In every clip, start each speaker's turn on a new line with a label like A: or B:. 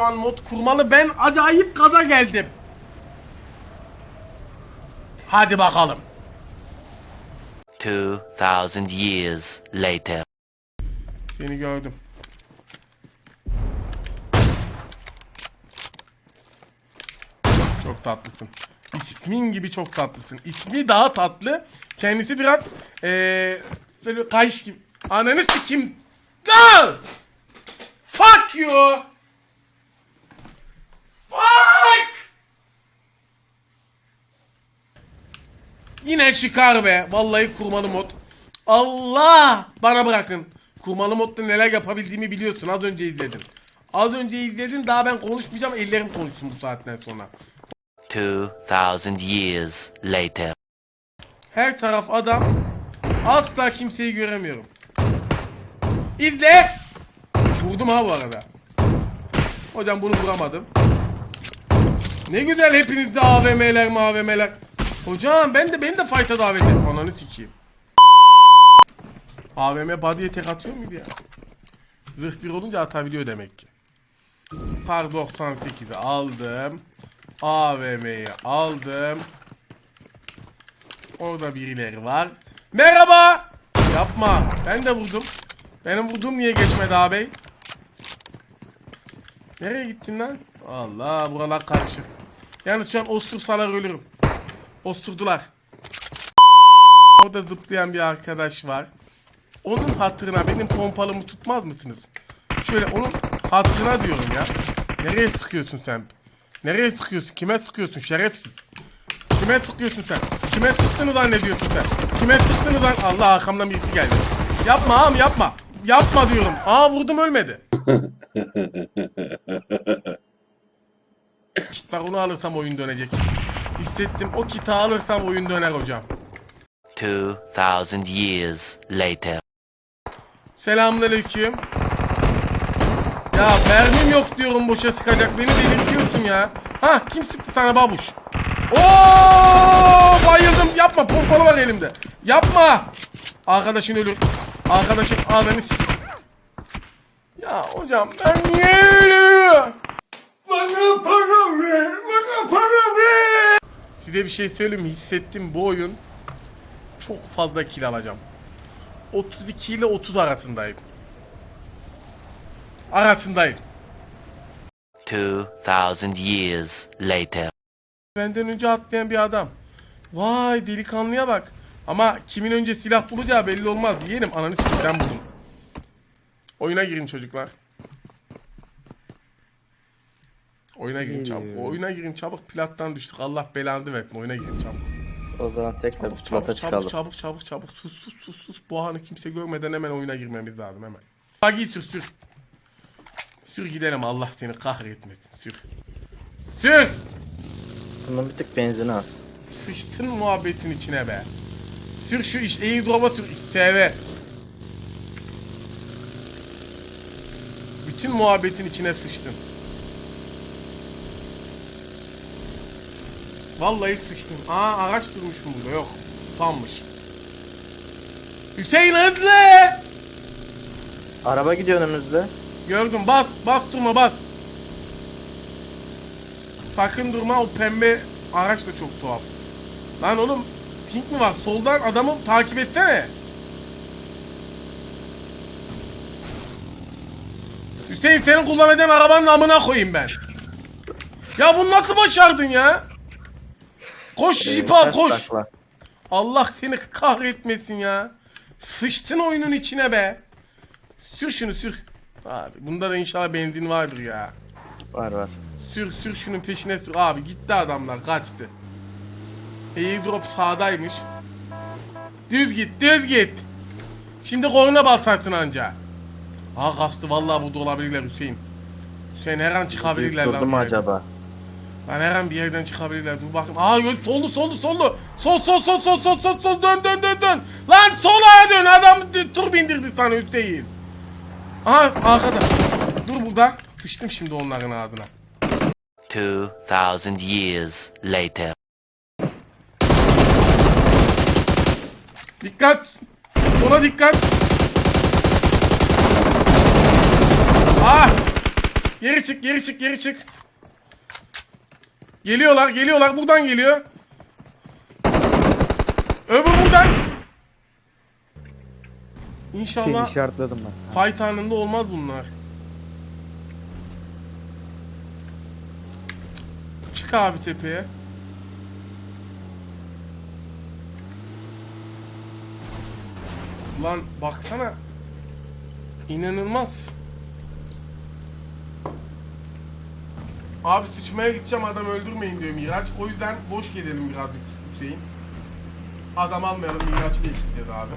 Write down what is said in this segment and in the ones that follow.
A: Şu an mod kurmalı. Ben acayip gaza geldim. Hadi bakalım.
B: 2,000 years later.
A: Seni gördüm. Çok tatlısın. İsmin gibi çok tatlısın. İsmi daha tatlı. Kendisi biraz eee böyle kayış gibi. Ananı sikim. Lan! Fuck you! Fuck! Yine çıkar be. Vallahi kurmalı mod. Allah! Bana bırakın. Kurmalı modda neler yapabildiğimi biliyorsun. Az önce izledin. Az önce izledin. Daha ben konuşmayacağım. Ellerim konuşsun bu saatten sonra.
B: 2,000 years later.
A: Her taraf adam. Asla kimseyi göremiyorum. İzle. Vurdum ha bu arada. Hocam bunu vuramadım. Ne güzel hepinizde AVM'ler mavmeler. Hocam ben de beni de fight'a davet et. Ananı sikeyim. AVM body'ye tek atıyor muydu ya? Zırh bir olunca atabiliyor demek ki. Par 98'i aldım. AVM'yi aldım. Orada birileri var. Merhaba. Yapma. Ben de vurdum. Benim vurduğum niye geçmedi ağabey? Nereye gittin lan? Allah buralar karışık. Yalnız şu an osursalar ölürüm. Osturdular. Orada zıplayan bir arkadaş var. Onun hatırına benim pompalımı tutmaz mısınız? Şöyle onun hatırına diyorum ya. Nereye sıkıyorsun sen? Nereye sıkıyorsun? Kime sıkıyorsun şerefsiz? Kime sıkıyorsun sen? Kime sıktığını zannediyorsun sen? Kime sıktığını zan... Allah arkamdan birisi geldi. Yapma ağam yapma. Yapma diyorum. Aa vurdum ölmedi. Kit var onu alırsam oyun dönecek. Hissettim o kiti alırsam oyun döner hocam.
B: 2,000 years later.
A: Selamünaleyküm. Ya mermim yok diyorum boşa sıkacak. Beni delirtiyorsun ya. Ha kim sıktı sana babuş? Oo bayıldım. Yapma pompalı var elimde. Yapma. Arkadaşın ölür. Arkadaşın ağzını. Ya hocam ben niye ölüyorum? Bana para ver. Bana para ver. Size bir şey söyleyeyim mi? Hissettim bu oyun çok fazla kill alacağım. 32 ile 30 arasındayım. Arasındayım.
B: 2,000 years later.
A: Benden önce atlayan bir adam. Vay delikanlıya bak. Ama kimin önce silah bulacağı belli olmaz. Yeğenim ananı sikten buldum. Oyuna girin çocuklar. Oyuna girin çabuk. Oyuna girin çabuk. Plattan düştük. Allah belanı versin. Oyuna girin çabuk.
C: O zaman tekrar
A: Çabuk
C: plata
A: çabuk
C: çıkalım.
A: çabuk çabuk çabuk sus sus sus sus bu anı kimse görmeden hemen oyuna girmemiz lazım hemen. Bagi sür sür. Sür gidelim Allah seni kahretmesin sür. Sür!
C: Bunun bir tık benzini az.
A: Sıçtın muhabbetin içine be. Sür şu iş airdrop'a sür SV. Bütün muhabbetin içine sıçtın. Vallahi sıçtın. Aa araç durmuş mu burada? Yok. Spammış. Hüseyin hızlı!
C: Araba gidiyor önümüzde.
A: Gördüm bas bas durma bas. Sakın durma o pembe araç da çok tuhaf. Lan oğlum pink mi var? Soldan adamı takip etsene. Hüseyin senin kullanacağın arabanın amına koyayım ben. Ya bunu nasıl başardın ya? Koş
C: Ee,
A: jipa koş.
C: takla.
A: Allah seni kahretmesin ya. Sıçtın oyunun içine be. Sür şunu sür. Abi bunda da inşallah benzin vardır ya.
C: Var var.
A: Sür sür şunun peşine sür. Abi gitti adamlar kaçtı. Airdrop sağdaymış. Düz git düz git. Şimdi korna basarsın anca. Ha kastı vallahi burada olabilirler Hüseyin. Hüseyin her an çıkabilirler lan.
C: durdu mu
A: bir yerden.
C: acaba?
A: Lan her an bir yerden çıkabilirler. Dur bakayım. Aa yol sollu sollu sollu. Sol sol sol sol sol sol sol dön dön dön dön. Lan sola dön. Adam tur bindirdi sana Hüseyin. Aha arkada. Dur burada. Sıçtım şimdi onların ağzına.
B: 2,000 years later.
A: Dikkat. Sola dikkat. Ah. Geri çık, geri çık, geri çık. Geliyorlar, geliyorlar. Buradan geliyor. Öbür buradan.
D: Seni
A: İnşallah
D: işaretledim ben.
A: fight anında olmaz bunlar. Çık abi tepeye. Lan baksana. İnanılmaz. Abi sıçmaya gideceğim adam öldürmeyin diyor Miraç. O yüzden boş gidelim biraz Hüseyin. Adam almayalım Miraç geçtik dedi abi.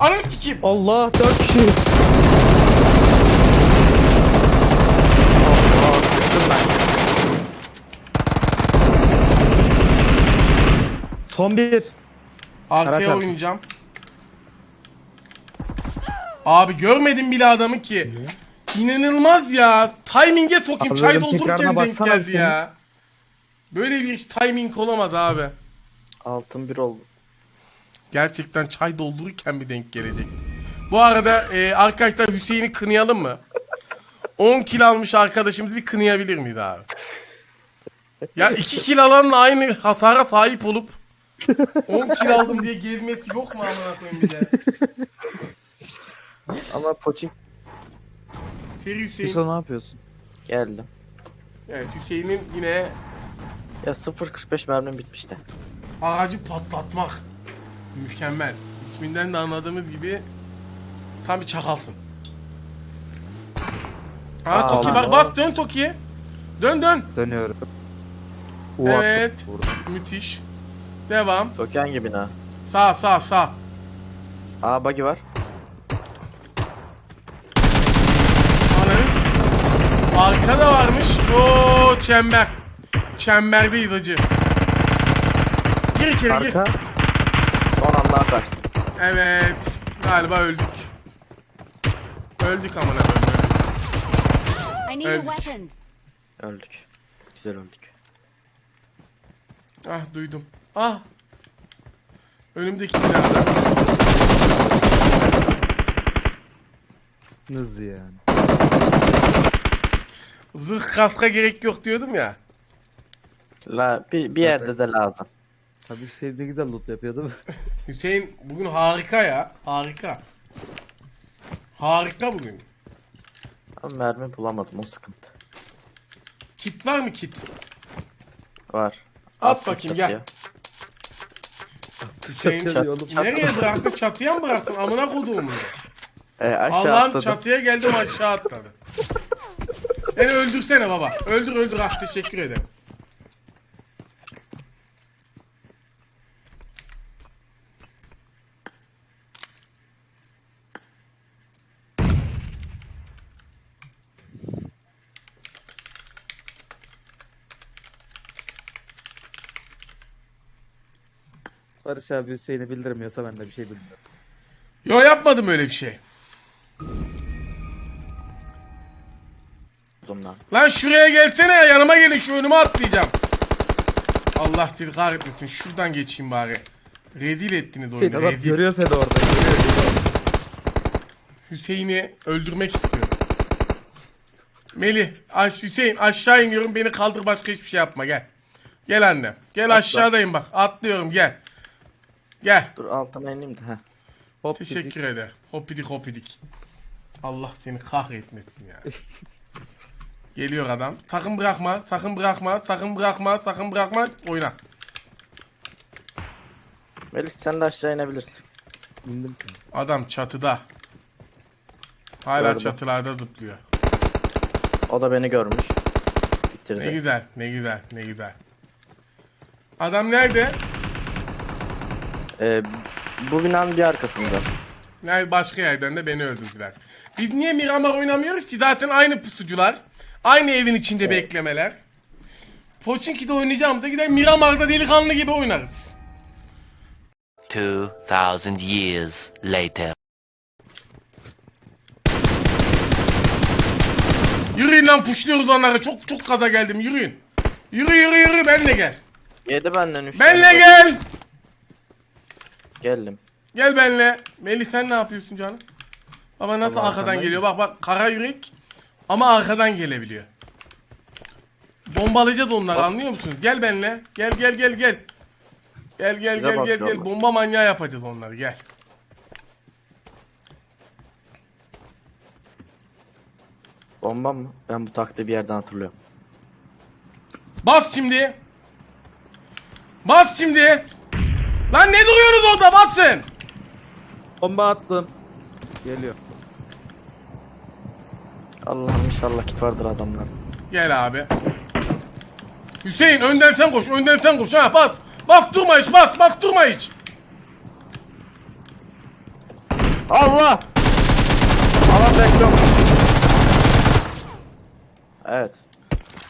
A: Ananı sikeyim.
D: Allah 4 kişi. Son bir.
A: Arkaya
D: al.
A: oynayacağım. Abi görmedim bile adamı ki. İnanılmaz ya. Timing'e sokayım.
D: Abi
A: Çay
D: dedim,
A: doldururken
D: tekrarına
A: denk geldi ya. Böyle bir timing olamadı abi.
C: Altın bir oldu.
A: Gerçekten çay doldururken bir denk gelecek. Bu arada e, arkadaşlar Hüseyin'i kınayalım mı? 10 kil almış arkadaşımız bir kınayabilir miydi abi? Ya 2 kil alanla aynı hasara sahip olup 10 kil aldım diye gezmesi yok mu amına koyayım bir de?
C: Ama Poçink
A: Feri Hüseyin.
D: Hüso ne yapıyorsun?
C: geldi.
A: Evet Hüseyin'in yine
C: Ya 0.45 mermim bitmişti.
A: ağacı patlatmak. Mükemmel. İsminden de anladığımız gibi tam bir çakalsın. Aa,
C: Aa,
A: Toki bak bak dön Toki'ye. Dön dön.
D: Dönüyorum. U
A: Evet.
D: attım, vurdum.
A: Müthiş. Devam.
C: Token gibi ha.
A: Sağ sağ sağ.
C: Aa buggy var.
A: Ananı. Arkada varmış. Oo çember. Çemberdeyiz hacı. Gir içeri gir.
C: Arka. Son anda kaçtı.
A: Evet. Galiba öldük. Öldük amına koyayım. öldük.
E: I need
A: Evet.
E: a weapon.
C: Öldük. Güzel öldük.
A: Ah duydum. Ah. Önümdeki binada.
D: Hızlı yani.
A: Zırh kaska gerek yok diyordum ya.
C: La bir, bir yerde de lazım.
D: Tabii Hüseyin ne güzel loot yapıyor değil mi?
A: Hüseyin bugün harika ya. Harika. Harika bugün.
C: Ama mermi bulamadım o sıkıntı.
A: Kit var mı kit?
C: Var.
A: At
C: Attım
A: bakayım,
C: çatıya.
A: gel. Hüseyin
D: Çatı oğlum.
A: nereye bıraktın? Çatıya mı bıraktın? Amına koduğumu.
C: E, aşağı
A: Allah'ım
C: atladım.
A: çatıya geldim aşağı atladı. Beni öldürsene baba. Öldür öldür ah teşekkür ederim.
D: Barış abi Hüseyin'i bildirmiyorsa ben de bir şey bilmiyorum.
A: Yo yapmadım öyle bir şey.
C: Buldum lan.
A: Şuraya gelsene ya yanıma gelin şu önüme atlayacağım. Allah seni kahretmesin şuradan geçeyim bari. Redil ettiniz oyunu
D: adam
A: redil.
D: görüyor seni orada.
A: Hüseyin'i öldürmek istiyorum. Melih, aş Hüseyin aşağı iniyorum beni kaldır başka hiçbir şey yapma gel. Gel annem. Gel aşağıdayım bak atlıyorum gel. Gel.
C: Dur altına ineyim de. Heh.
D: Hop
A: Teşekkür ederim. Hopidik hopidik. Allah seni kahretmesin ya. Geliyor adam. Sakın bırakma, sakın bırakma, sakın bırakma, sakın bırakma. Oyna.
C: Melih sen de aşağı inebilirsin.
D: İndim.
A: Adam çatıda. Hala
C: Gördüm.
A: çatılarda zıplıyor.
C: O da beni görmüş.
A: Ne
C: Bitirdi.
A: güzel, ne güzel, ne güzel. Adam nerede?
C: E, bu binanın bir arkasında.
A: Nerede başka yerden de beni öldürdüler. Biz niye Miramar oynamıyoruz ki? Zaten aynı pusucular. Aynı evin içinde beklemeler. Pochinki'de oynayacağımıza gider Miramar'da delikanlı gibi oynarız.
B: 2,000 years later.
A: Yürüyün lan puşluyoruz onları. Çok çok kaza geldim. Yürüyün. Yürü yürü yürü benle gel.
C: Yedi benden üç
A: Benle
C: tane.
A: gel.
C: Geldim.
A: Gel benle. Melih sen ne yapıyorsun canım? Baba nasıl
C: Baba
A: arkadan geliyor? Bak bak kara yürek. Ama arkadan gelebiliyor. Bombalayacağız onları anlıyor musunuz? Gel benimle. Gel gel gel gel. Gel gel
C: Bize
A: gel gel gel. Bomba manyağı yapacağız onları gel.
C: Bomba mı? Ben bu taktiği bir yerden hatırlıyorum.
A: Bas şimdi. Bas şimdi. Lan ne duruyorsunuz orada basın.
D: Bomba attım. Geliyor.
C: Allah'ım inşallah kit vardır adamlar.
A: Gel abi. Hüseyin önden sen koş. Önden sen koş. Ha bas. Bas durma hiç bas. Bas durma hiç.
C: Allah! Alan bekliyorum. Evet.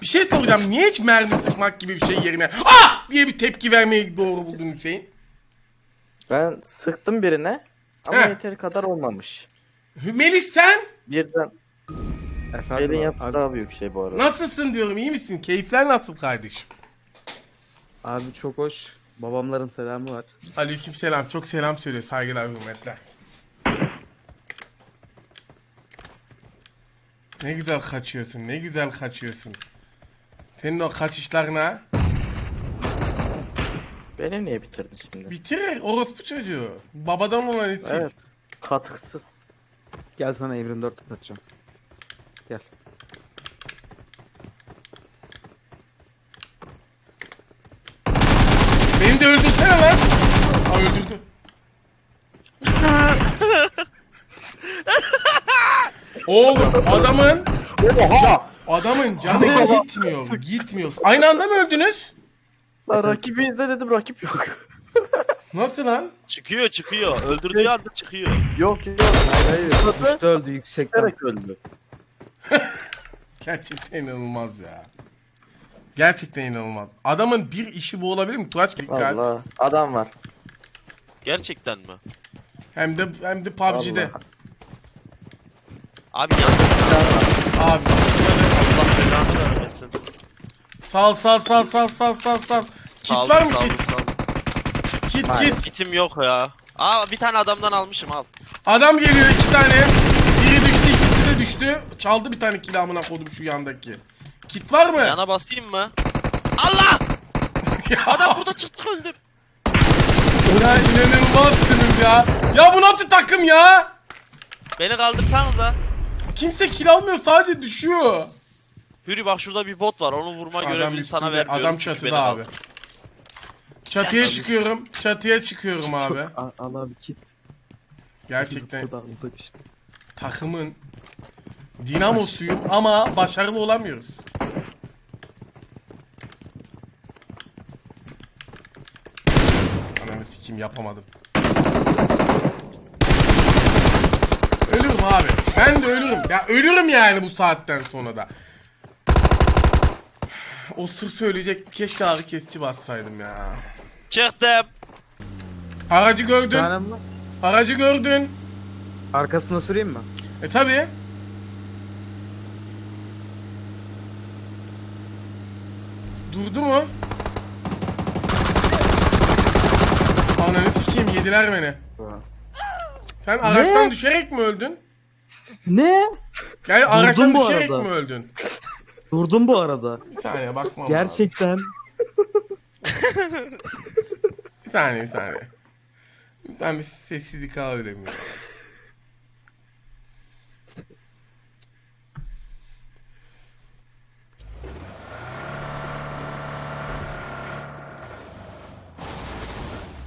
A: Bir şey soracağım. Niye hiç mermi sıkmak gibi bir şey yerine ah diye bir tepki vermeyi doğru buldun Hüseyin?
C: Ben sıktım birine ama
A: Heh.
C: yeteri kadar olmamış.
A: Melis sen
C: Birden
D: Efendim
C: elin
D: abi,
C: yaptığı daha büyük şey bu arada.
A: nasılsın diyorum. iyi misin? Keyifler nasıl kardeşim?
D: abi çok hoş. Babamların selamı var.
A: Aleyküm selam. Çok selam söyle. Saygılar, hürmetler. Ne güzel kaçıyorsun. Ne güzel kaçıyorsun. Senin o kaçışlarına
C: Beni niye bitirdin şimdi?
A: bitir orospu çocuğu. Babadan olan etik.
C: Evet. Katıksız.
D: Gel sana Evrim 4 atacağım. Gel.
A: Beni de öldürsene lan. Aa öldürdü. Oğlum adamın
C: Oha!
A: adamın canı gitmiyor. Gitmiyor. Aynı anda mı öldünüz?
C: Lan rakibi izle dedim rakip yok.
A: Nasıl lan?
F: Çıkıyor çıkıyor. Öldürdüğü anda çıkıyor.
C: yok yok.
D: Hayır. Üstte öldü yüksekten.
C: Direkt öldü.
A: Gerçekten inanılmaz ya. Gerçekten inanılmaz. Adamın bir işi bu olabilir mi? Turaç dikkat.
C: Valla adam var.
F: Gerçekten mi?
A: Hem de hem de PUBG'de.
C: Vallahi.
F: Abi yanlış
A: Abi.
F: Allah belanı vermesin.
A: Sal sal sal sal sal sal sal. Kit
F: Sağ
A: var mı kit? Kit kit.
F: Kitim yok ya. Aa bir tane adamdan almışım al.
A: Adam geliyor iki tane. Biri düştü ikisi de düştü. Çaldı bir tane kill amına kodum şu yandaki. Kit var mı?
F: Yana basayım mı? Allah!
A: Ya,
F: Adam burada çıktı öldür.
A: ya inanılmazsınız ya. Ya bu nasıl takım ya?
F: Beni kaldırsanıza.
A: Kimse kill almıyor sadece düşüyor.
F: Hürri bak şurada bir bot var. Onu vurma görevini sana
A: üstünde,
F: vermiyorum.
A: Adam
F: çünkü
A: çatıda
F: beni
A: abi.
F: kaldır.
A: Çatıya çıkıyorum. Çatıya çıkıyorum abi.
D: Al, al abi kit.
A: Gerçekten
D: işte.
A: takımın dinamosuyum ama başarılı olamıyoruz. Ananı sikeyim yapamadım. Ölürüm abi. Ben de ölürüm. Ya ölürüm yani bu saatten sonra da. O sır söyleyecek keşke ağrı kesici bassaydım ya.
F: Çıktım.
A: Aracı
D: Bir
A: gördün.
D: tanem var.
A: Aracı gördün.
D: Arkasına süreyim mi?
A: E tabi. Durdu mu? Ananı sikeyim yediler beni. Sen araçtan düşerek mi öldün?
D: Ne?
A: Yani araçtan
D: bu
A: düşerek
D: arada.
A: mi öldün?
D: Durdum bu arada.
A: Bir saniye bakmam lazım.
D: Gerçekten.
A: Bir saniye bir saniye. Ben bir sessizlik alabilir miyim?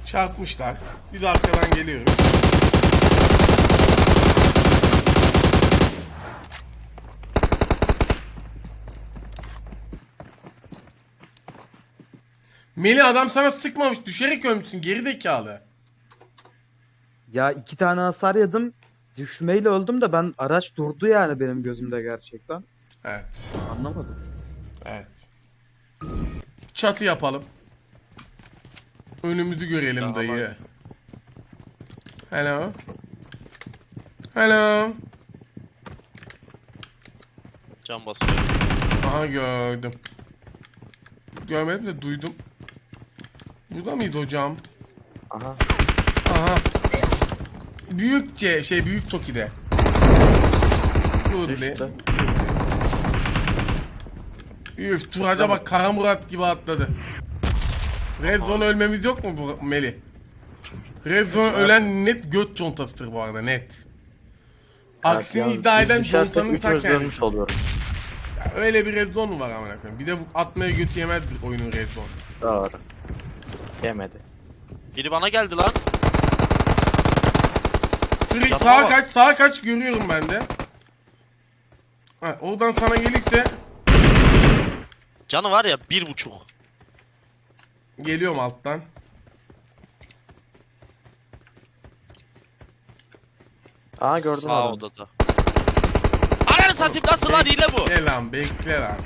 A: Çarpmışlar. Biz arkadan geliyoruz. Melih adam sana sıkmamış. Düşerek ölmüşsün. Geri zekalı.
D: Ya iki tane hasar yedim. Düşmeyle öldüm de ben araç durdu yani benim gözümde gerçekten.
A: Evet.
D: Anlamadım.
A: Evet. Çatı yapalım. Önümüzü görelim
F: Tamam.
A: dayı. Hello. Hello.
F: Can basıyor.
A: Aha gördüm. Görmedim de duydum. Burada mıydı hocam?
C: Aha.
A: Aha. Büyükçe şey büyük Toki'de.
C: Düştü.
A: Üf Turaca bak Kara Murat gibi atladı. Red Zone ölmemiz yok mu bu Meli? Red Zone ölen net göt contasıdır bu arada net. Aksini
C: Yalnız
A: iddia eden contanın ta kendisi.
C: oluyoruz.
A: Ya Öyle bir Red Zone mu var amına koyayım? Bir de bu atmaya göt yemez bir oyunun Red Zone.
C: Doğru. Yemedi.
F: Biri bana geldi lan. Yapma
A: sağa
F: bak.
A: kaç, sağa kaç görüyorum ben de. Ha, oradan sana gelirse
F: Canı var ya bir buçuk.
A: geliyorum alttan.
C: Aa gördüm
F: Sağ
C: adamı.
F: odada. Ananı satayım nasıl lan hile bu?
A: Gel lan bekle lan.